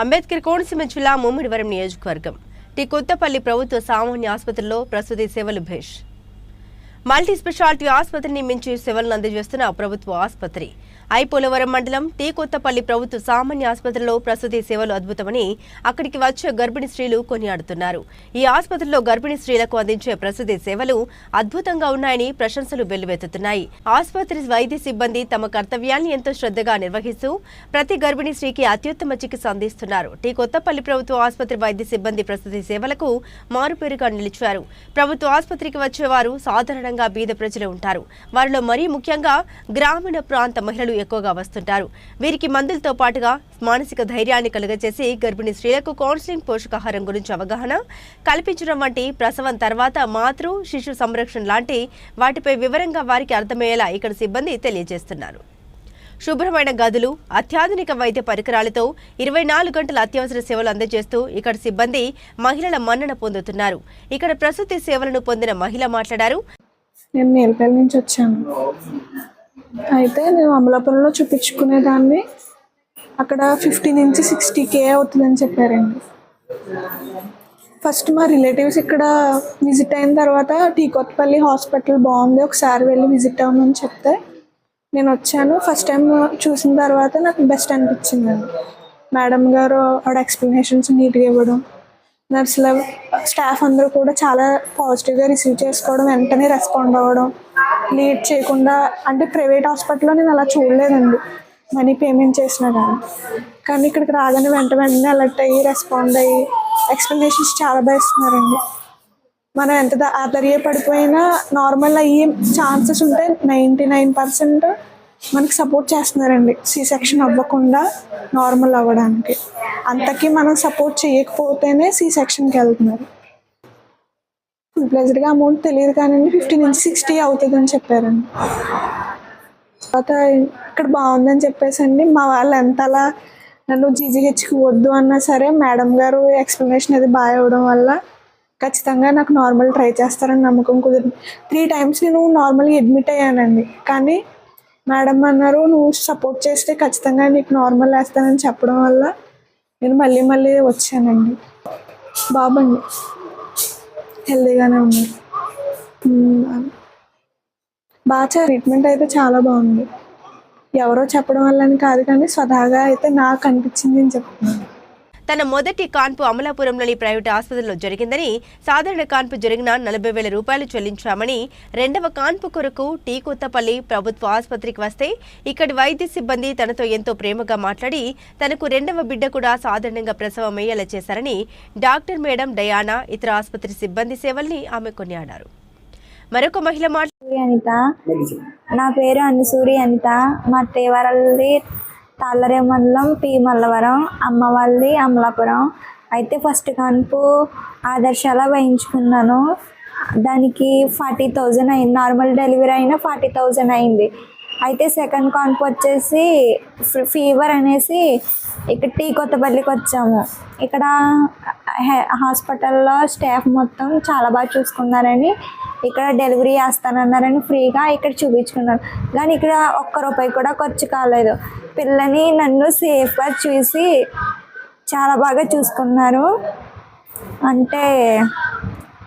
అంబేద్కర్ కోనసీమ జిల్లా ముమ్మిడివరం నియోజకవర్గం టి. కొత్తపల్లి ప్రభుత్వ సామాన్య ఆసుపత్రిలో ప్రసూతి సేవలు భేష్. మల్టీ స్పెషాలిటీ ఆసుపత్రిని మించి సేవలను అందజేస్తున్న ప్రభుత్వ ఆసుపత్రి ఐపోలవరం మండలం టీ కొత్తపల్లి ప్రభుత్వ సామాన్య ఆసుపత్రిలో ప్రసూతి సేవలు అద్భుతమని అక్కడికి వచ్చే గర్భిణీ స్త్రీలు కొనియాడుతున్నారు. ఈ ఆసుపత్రిలో గర్భిణీ స్త్రీలకు అందించే ప్రసూతి సేవలు అద్భుతంగా ఉన్నాయని ప్రశంసలు వెల్లువెత్తుతున్నాయి. ఆసుపత్రి వైద్య సిబ్బంది తమ కర్తవ్యాన్ని ఎంతో శ్రద్ధగా నిర్వహిస్తూ ప్రతి గర్భిణీ స్త్రీకి అత్యుత్తమ చికిత్స అందిస్తున్నారు. టీ కొత్తపల్లి ప్రభుత్వ ఆసుపత్రి వైద్య సిబ్బంది ప్రసూతి సేవలకు మారుపేరుగా నిలిచారు. ప్రభుత్వ ఆసుపత్రికి వచ్చేవారు సాధారణంగా బీద ప్రజలు ఉంటారు. వారిలో మరీ ముఖ్యంగా గ్రామీణ ప్రాంత మహిళలు ఎక్కువగా వస్తుంటారు. వీరికి మందులతో పాటుగా మానసిక ధైర్యాన్ని కలుగజేసి గర్భిణీ స్త్రీలకు కౌన్సిలింగ్ పోషకాహారం గురించి అవగాహన కల్పించడం వంటి ప్రసవం తర్వాత మాతృ శిశు సంరక్షణ లాంటి వాటిపై వివరంగా వారికి అర్థమయ్యేలా ఇక్కడ సిబ్బంది తెలియజేస్తున్నారు. శుభ్రమైన గదులు అత్యాధునిక వైద్య పరికరాలతో ఇరవై నాలుగు గంటల అత్యవసర సేవలు అందజేస్తూ ఇక్కడ సిబ్బంది మహిళల మన్నన పొందుతున్నారు. ఇక్కడ ప్రసూతి సేవలను పొందిన మహిళ మాట్లాడారు. నేను నేలపల్లి నుంచి వచ్చాను. అయితే నేను అమలాపురంలో చూపించుకునేదాన్ని. అక్కడ ఫిఫ్టీ నుంచి సిక్స్టీ కే అవుతుందని చెప్పారండి. ఫస్ట్ మా రిలేటివ్స్ ఇక్కడ విజిట్ అయిన తర్వాత టీ కొత్తపల్లి హాస్పిటల్ బాగుంది ఒకసారి వెళ్ళి విజిట్ అవ్వమని చెప్తే నేను వచ్చాను. ఫస్ట్ టైం చూసిన తర్వాత నాకు బెస్ట్ అనిపించిందండి. మేడం గారు ఆవిడ ఎక్స్ప్లెనేషన్స్ నీట్గా ఇవ్వడం నర్సుల స్టాఫ్ అందరూ కూడా చాలా పాజిటివ్గా రిసీవ్ చేసుకోవడం వెంటనే రెస్పాండ్ అవ్వడం లేట్ చేయకుండా అంటే ప్రైవేట్ హాస్పిటల్లో నేను అలా చూడలేదండి. మనీ పేమెంట్ చేసినా కానీ కానీ ఇక్కడికి రాగానే వెంట వెంటనే అలర్ట్ అయ్యి రెస్పాండ్ అయ్యి ఎక్స్ప్లెనేషన్స్ చాలా బాగా ఇస్తున్నారండి మనం ఎంత ద- ఆధైర్యపడిపోయినా నార్మల్ అయ్యే ఛాన్సెస్ ఉంటే నైంటీ నైన్ పర్సెంట్ మనకి సపోర్ట్ చేస్తున్నారండి. సి సెక్షన్ అవ్వకుండా నార్మల్ అవ్వడానికి. అంతకీ మనం సపోర్ట్ చేయకపోతేనే సి సెక్షన్కి వెళ్తున్నారు. ప్లెజర్గా అమౌంట్ తెలియదు కానీ ఫిఫ్టీ నుంచి సిక్స్టీ అవుతుందని చెప్పారండి. తర్వాత ఇక్కడ బాగుందని చెప్పేసండి మా వాళ్ళు ఎంతలా నన్ను జీజీహెచ్కి వద్దు అన్నా సరే మేడం గారు ఎక్స్ప్లెనేషన్ అది బాగా ఇవ్వడం వల్ల ఖచ్చితంగా నాకు నార్మల్ ట్రై చేస్తారని నమ్మకం కుదిరింది. త్రీ టైమ్స్ నేను నార్మల్గా అడ్మిట్ అయ్యానండి. కానీ మేడం అన్నారు నువ్వు సపోర్ట్ చేస్తే ఖచ్చితంగా నీకు నార్మల్ వేస్తానని చెప్పడం వల్ల నేను మళ్ళీ మళ్ళీ వచ్చానండి. బాబండి హెల్దీగానే ఉన్నారు బాగా ట్రీట్మెంట్ అయితే చాలా బాగుంది. ఎవరో చెప్పడం వల్ల అని కాదు కానీ స్వతహాగా అయితే నాకు అనిపించింది అని చెప్తున్నాను. తన మొదటి కాన్పు అమలాపురంలోని ప్రైవేటు ఆసుపత్రిలో జరిగిందని సాధారణ కాన్పు జరిగిన నలభై వేల రూపాయలు చెల్లించామని రెండవ కాన్పు కొరకు టీ కొత్తపల్లి ప్రభుత్వ ఆసుపత్రికి వస్తే ఇక్కడి వైద్య సిబ్బంది తనతో ఎంతో ప్రేమగా మాట్లాడి తనకు రెండవ బిడ్డ కూడా సాధారణంగా ప్రసవం అయ్యేలా చేశారని డాక్టర్ మేడం డయానా ఇతర ఆసుపత్రి సిబ్బంది సేవల్ని ఆమె కొనియాడారు. మరొక మహిళ మాట్లాడి అనిత. నా పేరు అన్నసూరి అనిత. మా తేవరల్లి తాళ్ళరే మండలం పి మల్లవరం అమ్మవల్లి అమలాపురం. అయితే ఫస్ట్ కాన్పు ఆదర్శాల వేయించుకున్నాను. దానికి ఫార్టీ థౌజండ్ అయింది. నార్మల్ డెలివరీ అయినా ఫార్టీ థౌజండ్ అయింది. అయితే సెకండ్ కాన్పు వచ్చేసి ఫీవర్ అనేసి ఇక్కడ టీ కొత్తపల్లికి వచ్చాము ఇక్కడ హాస్పిటల్లో స్టాఫ్ మొత్తం చాలా బాగా చూసుకున్నారని ఇక్కడ డెలివరీ చేస్తానన్నారని ఫ్రీగా ఇక్కడ చూపించుకున్నారు. కానీ ఇక్కడ ఒక్క రూపాయి కూడా ఖర్చు కాలేదు. పిల్లని నన్ను సేఫ్గా చూసి చాలా బాగా చూసుకున్నారు. అంటే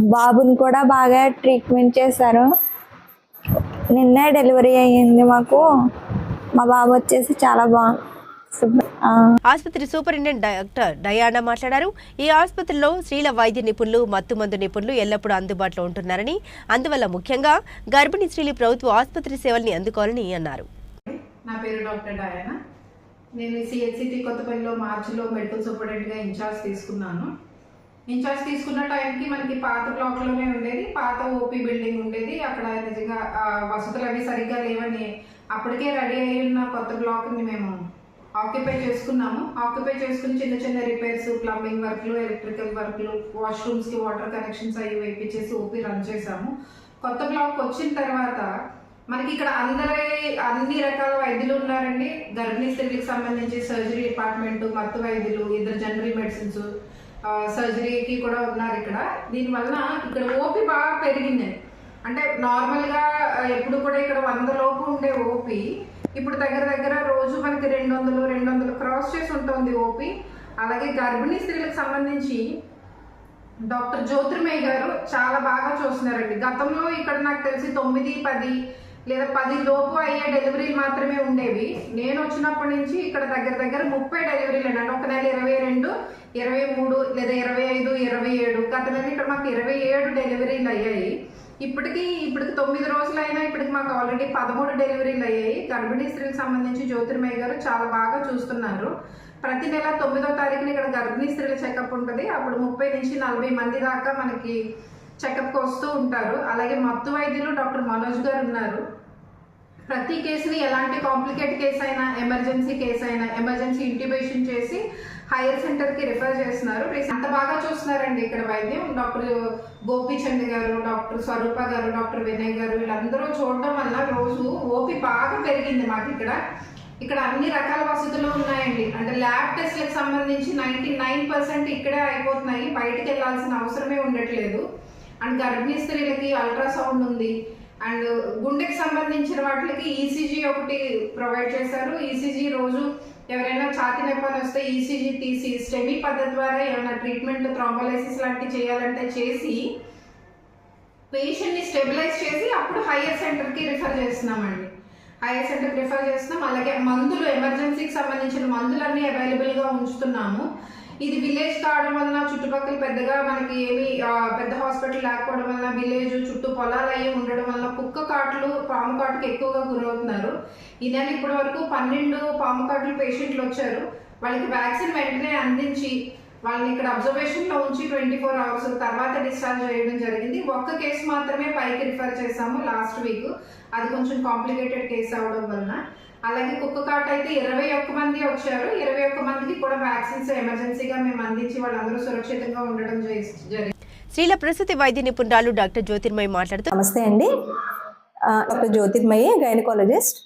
బాబుని కూడా బాగా ట్రీట్మెంట్ చేశారు. నిన్నే డెలివరీ అయ్యింది మాకు. మా బాబు వచ్చేసి చాలా బాగా ఆసుపత్రి సూపరింటెండెంట్ డాక్టర్ డయానా మాట్లాడారు. ఈ ఆసుపత్రిలో స్త్రీల వైద్య నిపుణులు మత్తుమందు నిపుణులు ఎల్లప్పుడూ అందుబాటులో ఉంటున్నారని. అందువల్ల ముఖ్యంగా గర్భిణీ స్త్రీలు ప్రభుత్వ ఆసుపత్రి సేవల్ని అందుకోవాలని అన్నారు. నా పేరు డాక్టర్ డయానా. నేను సిహెచ్సిటి కొత్తపల్లిలో మార్చిలో మెడికల్ సూపరింటెండెంట్గా ఇన్ఛార్జ్ తీసుకున్నాను. ఇన్ఛార్జ్ తీసుకున్న టైంకి మనకి పాత బ్లాక్లోనే ఉండేది. పాత ఓపీ బిల్డింగ్ ఉండేది. అక్కడ నిజంగా వసతులు అవి సరిగ్గా లేవని అప్పటికే రెడీ అయి ఉన్న కొత్త బ్లాక్ని మేము ఆక్యుపై చేసుకున్నాము. ఆక్యుపై చేసుకుని చిన్న చిన్న రిపేర్స్ ప్లంబింగ్ వర్క్లు ఎలక్ట్రికల్ వర్క్లు వాష్రూమ్స్కి వాటర్ కనెక్షన్స్ అవి వేయించేసి ఓపీ రన్ చేసాము కొత్త బ్లాక్ వచ్చిన తర్వాత మనకి ఇక్కడ అందరి అన్ని రకాల వైద్యులు ఉన్నారండి. గర్భిణీ స్త్రీలకు సంబంధించి సర్జరీ డిపార్ట్మెంట్ మత్తు వైద్యులు ఇద్దరు జనరల్ మెడిసిన్స్ సర్జరీకి కూడా ఉన్నారు ఇక్కడ. దీనివల్ల ఇక్కడ ఓపీ బాగా పెరిగింది. అంటే నార్మల్గా ఎప్పుడు కూడా ఇక్కడ వంద లోపు ఉండే ఓపీ ఇప్పుడు దగ్గర దగ్గర రోజు మనకి రెండు వందలు రెండు వందలు క్రాస్ చేసి ఉంటుంది ఓపీ అలాగే గర్భిణీ స్త్రీలకు సంబంధించి డాక్టర్ జ్యోతిర్మయ్య గారు చాలా బాగా చూస్తున్నారండి. గతంలో ఇక్కడ నాకు తెలిసి తొమ్మిది పది లేదా పది లోపు అయ్యే డెలివరీలు మాత్రమే ఉండేవి. నేను వచ్చినప్పటి నుంచి ఇక్కడ దగ్గర దగ్గర ముప్పై డెలివరీలు అండి ఒక నెల ఇరవై రెండు ఇరవై మూడు లేదా ఇరవై ఐదు ఇరవై ఏడు. గత నెల ఇక్కడ మాకు ఇరవై ఏడు డెలివరీలు అయ్యాయి. ఇప్పటికి ఇప్పటికి తొమ్మిది రోజులైనా ఇప్పటికి మాకు ఆల్రెడీ పదమూడు డెలివరీలు అయ్యాయి. గర్భిణీ స్త్రీలకు సంబంధించి జ్యోతిర్మయ్య గారు చాలా బాగా చూస్తున్నారు. ప్రతి నెల తొమ్మిదో తారీఖున ఇక్కడ గర్భిణీ స్త్రీల చెకప్ ఉంటుంది. అప్పుడు ముప్పై నుంచి నలభై మంది దాకా మనకి చెకప్కి వస్తూ ఉంటారు. అలాగే మత్తు వైద్యులు డాక్టర్ మనోజ్ గారు ఉన్నారు. ప్రతి కేసుని ఎలాంటి కాంప్లికేట్ కేసు అయినా ఎమర్జెన్సీ కేసు అయినా ఎమర్జెన్సీ ఇంటిబేషన్ చేసి హైయర్ సెంటర్కి రిఫర్ చేస్తున్నారు. అంత బాగా చూస్తున్నారండి ఇక్కడ వైద్యం. డాక్టర్ గోపీచంద్ గారు డాక్టర్ స్వరూప గారు డాక్టర్ వినయ్ గారు వీళ్ళందరూ చూడడం వల్ల రోజు ఓపి బాగా పెరిగింది మాకు ఇక్కడ. ఇక్కడ అన్ని రకాల వసతులు ఉన్నాయండి. అంటే ల్యాబ్ టెస్ట్లకు సంబంధించి నైంటీ నైన్ పర్సెంట్ ఇక్కడే అయిపోతున్నాయి. బయటికి వెళ్ళాల్సిన అవసరమే ఉండట్లేదు. అండ్ గర్భిణీ స్త్రీలకి అల్ట్రాసౌండ్ ఉంది. అండ్ గుండెకి సంబంధించిన వాటికి ఈసీజీ ఒకటి ప్రొవైడ్ చేశారు. ఈసీజీ రోజు ఎవరైనా ఛాతీ నొప్పని వస్తే ఈసీజీ తీసి స్టెమీ పద్ధతి ద్వారా ఏమైనా ట్రీట్మెంట్ థ్రాంబోలైసిస్ లాంటివి చేయాలంటే చేసి పేషెంట్ని స్టెబిలైజ్ చేసి అప్పుడు హైయర్ సెంటర్కి రిఫర్ చేస్తున్నామండి. హైయర్ సెంటర్కి రిఫర్ చేస్తున్నాం. అలాగే మందులు ఎమర్జెన్సీకి సంబంధించిన మందులన్నీ అవైలబుల్గా ఉంచుతున్నాము. ఇది విలేజ్ కావడం వలన చుట్టుపక్కల పెద్దగా మనకి ఏమి పెద్ద హాస్పిటల్ లేకపోవడం వలన విలేజ్ చుట్టూ పొలాలు అయ్యి ఉండడం వలన కుక్క కాట్లు పాము కాటుకు ఎక్కువగా గురవుతున్నారు. ఈ నెల ఇప్పటి వరకు పన్నెండు పాము కాట్లు పేషెంట్లు వచ్చారు. వాళ్ళకి వ్యాక్సిన్ వెంటనే అందించి వాళ్ళని ఇక్కడ అబ్జర్వేషన్లో ఉంచి ట్వంటీ ఫోర్ అవర్స్ తర్వాత డిశ్చార్జ్ చేయడం జరిగింది. ఒక్క కేసు మాత్రమే పైకి రిఫర్ చేసాము లాస్ట్ వీక్ అది కొంచెం కాంప్లికేటెడ్ కేసు అవడం వలన. అలాగే కుక్క కాట్ అయితే ఇరవై ఒక్క మంది వచ్చారు. ఇరవై ఒక్క మందికి కూడా వ్యాక్సిన్స్ ఎమర్జెన్సీగా మేము అందించి వాళ్ళందరూ సురక్షితంగా ఉండడం జరి- జరిగింది. స్త్రీల ప్రసూతి వైద్య నిపుణురాలు డాక్టర్ జ్యోతిర్మయి మాట్లాడుతూ నమస్తే అండి. Doctor Jyothirmayi gynaecologist.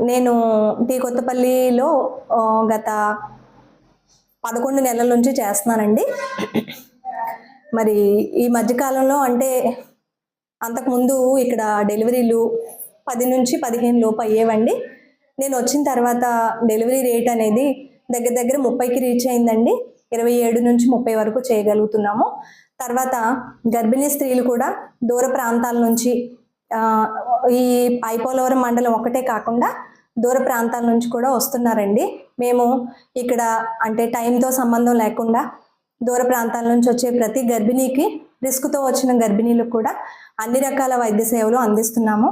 నేను టీ కొత్తపల్లిలో గత పదకొండు నెలల నుంచి చేస్తున్నానండి. మరి ఈ మధ్యకాలంలో అంటే అంతకుముందు ఇక్కడ డెలివరీలు పది నుంచి పదిహేను లోపు అయ్యేవండి. నేను వచ్చిన తర్వాత డెలివరీ రేట్ అనేది దగ్గర దగ్గర ముప్పైకి రీచ్ అయిందండి. ఇరవై ఏడు నుంచి ముప్పై వరకు చేయగలుగుతున్నాము. తర్వాత గర్భిణీ స్త్రీలు కూడా దూర ప్రాంతాల నుంచి ఈ పైపోలవరం మండలం ఒకటే కాకుండా దూర ప్రాంతాల నుంచి కూడా వస్తున్నారండి. మేము ఇక్కడ అంటే టైంతో సంబంధం లేకుండా దూర ప్రాంతాల నుంచి వచ్చే ప్రతి గర్భిణీకి రిస్క్తో వచ్చిన గర్భిణీలకు కూడా అన్ని రకాల వైద్య సేవలు అందిస్తున్నాము.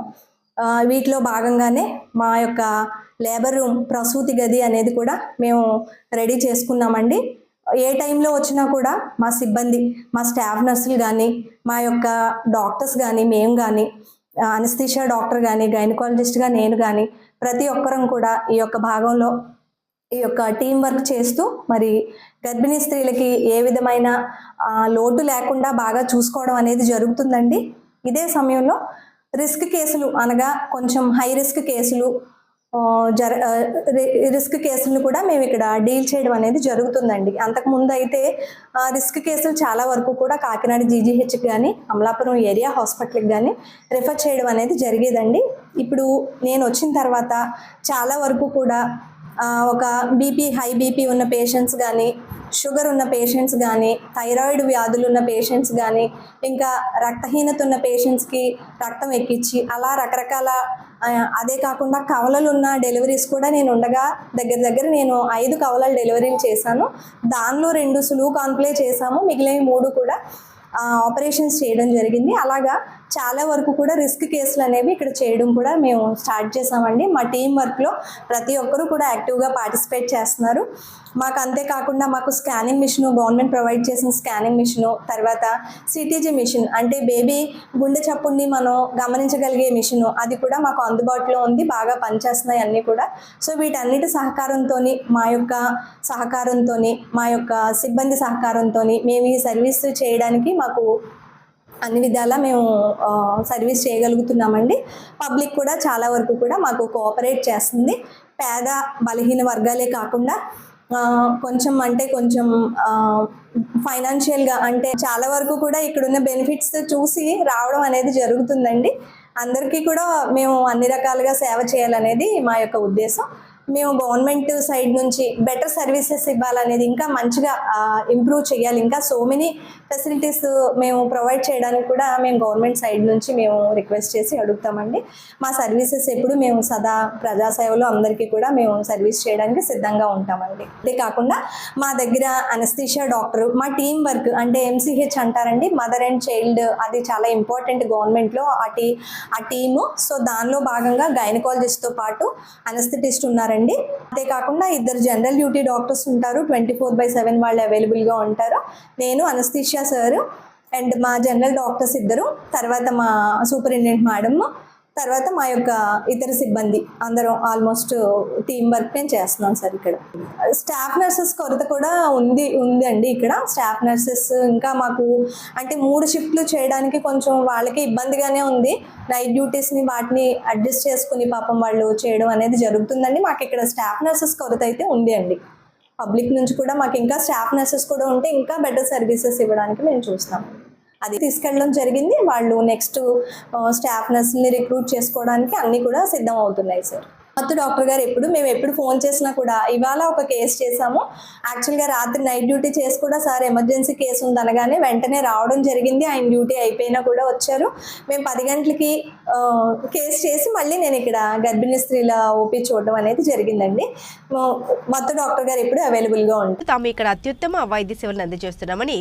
వీటిలో భాగంగానే మా యొక్క లేబర్ రూమ్ ప్రసూతి గది అనేది కూడా మేము రెడీ చేసుకున్నామండి. ఏ టైంలో వచ్చినా కూడా మా సిబ్బంది మా స్టాఫ్ నర్సులు కానీ మా యొక్క డాక్టర్స్ కానీ మేము కానీ అనస్థిషియా డాక్టర్ కానీ గైనకాలజిస్ట్గా నేను కానీ ప్రతి ఒక్కరం కూడా ఈ యొక్క భాగంలో ఈ యొక్క టీం వర్క్ చేస్తూ మరి గర్భిణీ స్త్రీలకి ఏ విధమైన లోటు లేకుండా బాగా చూసుకోవడం అనేది జరుగుతుందండి. ఇదే సమయంలో రిస్క్ కేసులు అనగా కొంచెం హై రిస్క్ కేసులు జర రిస్క్ కేసులను కూడా మేము ఇక్కడ డీల్ చేయడం అనేది జరుగుతుందండి. అంతకుముందు అయితే రిస్క్ కేసులు చాలా వరకు కూడా కాకినాడ జీజీహెచ్కి కానీ అమలాపురం ఏరియా హాస్పిటల్కి కానీ రిఫర్ చేయడం అనేది జరిగేదండి. ఇప్పుడు నేను వచ్చిన తర్వాత చాలా వరకు కూడా ఒక బీపీ హై బీపీ ఉన్న పేషెంట్స్ కానీ షుగర్ ఉన్న పేషెంట్స్ కానీ థైరాయిడ్ వ్యాధులు ఉన్న పేషెంట్స్ కానీ ఇంకా రక్తహీనత ఉన్న పేషెంట్స్కి రక్తం ఎక్కించి అలా రకరకాల అదే కాకుండా కవలలు ఉన్న డెలివరీస్ కూడా నేను ఉండగా దగ్గర దగ్గర నేను ఐదు కవలలు డెలివరీలు చేశాను. దానిలో రెండు సులువు కాన్ప్లే చేశాము. మిగిలిన మూడు కూడా ఆపరేషన్స్ చేయడం జరిగింది. అలాగా చాలా వరకు కూడా రిస్క్ కేసులు అనేవి ఇక్కడ చేయడం కూడా మేము స్టార్ట్ చేసామండి. మా టీం వర్క్లో ప్రతి ఒక్కరూ కూడా యాక్టివ్గా పార్టిసిపేట్ చేస్తున్నారు. మాకు అంతేకాకుండా మాకు స్కానింగ్ మిషన్ గవర్నమెంట్ ప్రొవైడ్ చేసిన స్కానింగ్ మిషన్ తర్వాత సిటీజీ మిషన్ అంటే బేబీ గుండె చప్పుడిని మనం గమనించగలిగే మిషన్ అది కూడా మాకు అందుబాటులో ఉంది బాగా పనిచేస్తున్నాయి అన్నీ కూడా. సో వీటన్నిటి సహకారంతో మా యొక్క సహకారంతో మా యొక్క సిబ్బంది సహకారంతో మేము ఈ సర్వీస్ చేయడానికి మాకు అన్ని విధాలా మేము సర్వీస్ చేయగలుగుతున్నామండి. పబ్లిక్ కూడా చాలా వరకు కూడా మాకు కోఆపరేట్ చేస్తుంది. పేద బలహీన వర్గాలే కాకుండా కొంచెం అంటే కొంచెం ఫైనాన్షియల్గా అంటే చాలా వరకు కూడా ఇక్కడున్న బెనిఫిట్స్ చూసి రావడం అనేది జరుగుతుందండి. అందరికీ కూడా మేము అన్ని రకాలుగా సేవ చేయాలనేది మా యొక్క ఉద్దేశం. మేము గవర్నమెంట్ సైడ్ నుంచి బెటర్ సర్వీసెస్ ఇవ్వాలనేది ఇంకా మంచిగా ఇంప్రూవ్ చేయాలి. ఇంకా సో మెనీ ఫెసిలిటీస్ మేము ప్రొవైడ్ చేయడానికి కూడా మేము గవర్నమెంట్ సైడ్ నుంచి మేము రిక్వెస్ట్ చేసి అడుగుతామండి. మా సర్వీసెస్ ఎప్పుడు మేము సదా ప్రజాసేవలో అందరికీ కూడా మేము సర్వీస్ చేయడానికి సిద్ధంగా ఉంటామండి. అంతే కాకుండా మా దగ్గర అనస్థీషియా డాక్టర్ మా టీం వర్క్ అంటే ఎంసీహెచ్ అంటారండి మదర్ అండ్ చైల్డ్ అది చాలా ఇంపార్టెంట్ గవర్నమెంట్లో ఆ టీ ఆ టీము సో దానిలో భాగంగా గైనకాలజిస్ట్తో పాటు అనస్థెటిస్ట్ ఉన్నారండి. అంతేకాకుండా ఇద్దరు జనరల్ డ్యూటీ డాక్టర్స్ ఉంటారు ట్వంటీ ఫోర్ బై సెవెన్ వాళ్ళు అవైలబుల్గా ఉంటారు. నేను అనస్థిషియా సార్ అండ్ మా జనరల్ డాక్టర్స్ ఇద్దరు తర్వాత మా సూపరింటెండెంట్ మేడం తర్వాత మా యొక్క ఇతర సిబ్బంది. అందరం ఆల్మోస్ట్ టీం వర్క్ నేను చేస్తున్నాం సార్ ఇక్కడ. స్టాఫ్ నర్సెస్ కొరత కూడా ఉంది ఉంది అండి ఇక్కడ. స్టాఫ్ నర్సెస్ ఇంకా మాకు అంటే మూడు షిఫ్ట్లు చేయడానికి కొంచెం వాళ్ళకి ఇబ్బందిగానే ఉంది. నైట్ డ్యూటీస్ని వాటిని అడ్జస్ట్ చేసుకుని పాపం వాళ్ళు చేయడం అనేది జరుగుతుందండి. మాకు ఇక్కడ స్టాఫ్ నర్సెస్ కొరత అయితే ఉంది అండి. పబ్లిక్ నుంచి కూడా మాకు ఇంకా స్టాఫ్ నర్సెస్ కూడా ఉంటే ఇంకా బెటర్ సర్వీసెస్ ఇవ్వడానికి మేము చూస్తాం. అది తీసుకెళ్ళడం జరిగింది. వాళ్ళు నెక్స్ట్ స్టాఫ్ నర్సుల్ని రిక్రూట్ చేసుకోవడానికి అన్నీ కూడా సిద్ధం అవుతున్నాయి సార్. మొత్తం డాక్టర్ గారు ఎప్పుడు మేము ఎప్పుడు ఫోన్ చేసినా కూడా ఇవాళ ఒక కేసు చేసాము యాక్చువల్గా రాత్రి నైట్ డ్యూటీ చేసి కూడా సార్ ఎమర్జెన్సీ కేసు ఉందనగానే వెంటనే రావడం జరిగింది. ఆయన డ్యూటీ అయిపోయినా కూడా వచ్చారు. మేము పది గంటలకి కేసు చేసి మళ్ళీ నేను ఇక్కడ గర్భిణీ స్త్రీల ఓపీ చూడడం అనేది జరిగిందండి. మొత్తం డాక్టర్ గారు ఎప్పుడు అవైలబుల్గా ఉంటారు తాము ఇక్కడ అత్యుత్తమ వైద్య సేవలను అందజేస్తున్నామని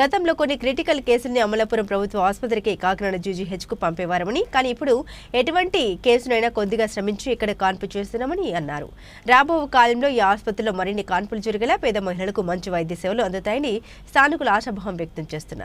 గతంలో కొన్ని క్రిటికల్ కేసుల్ని అమలాపురం ప్రభుత్వ ఆసుపత్రికి కాకినాడ జీజీహెచ్కు పంపేవారమని కానీ ఇప్పుడు ఎటువంటి కేసునైనా కొద్దిగా శ్రమించి ఇక్కడ కాన్పు చేస్తున్నామని అన్నారు. రాబో కాలంలో ఈ ఆసుపత్రిలో మరిన్ని కాన్పులు జరిగేలా పేద మహిళలకు మంచి వైద్య సేవలు అందుతాయని స్థానికులు ఆశాభావం వ్యక్తం చేస్తున్నారు.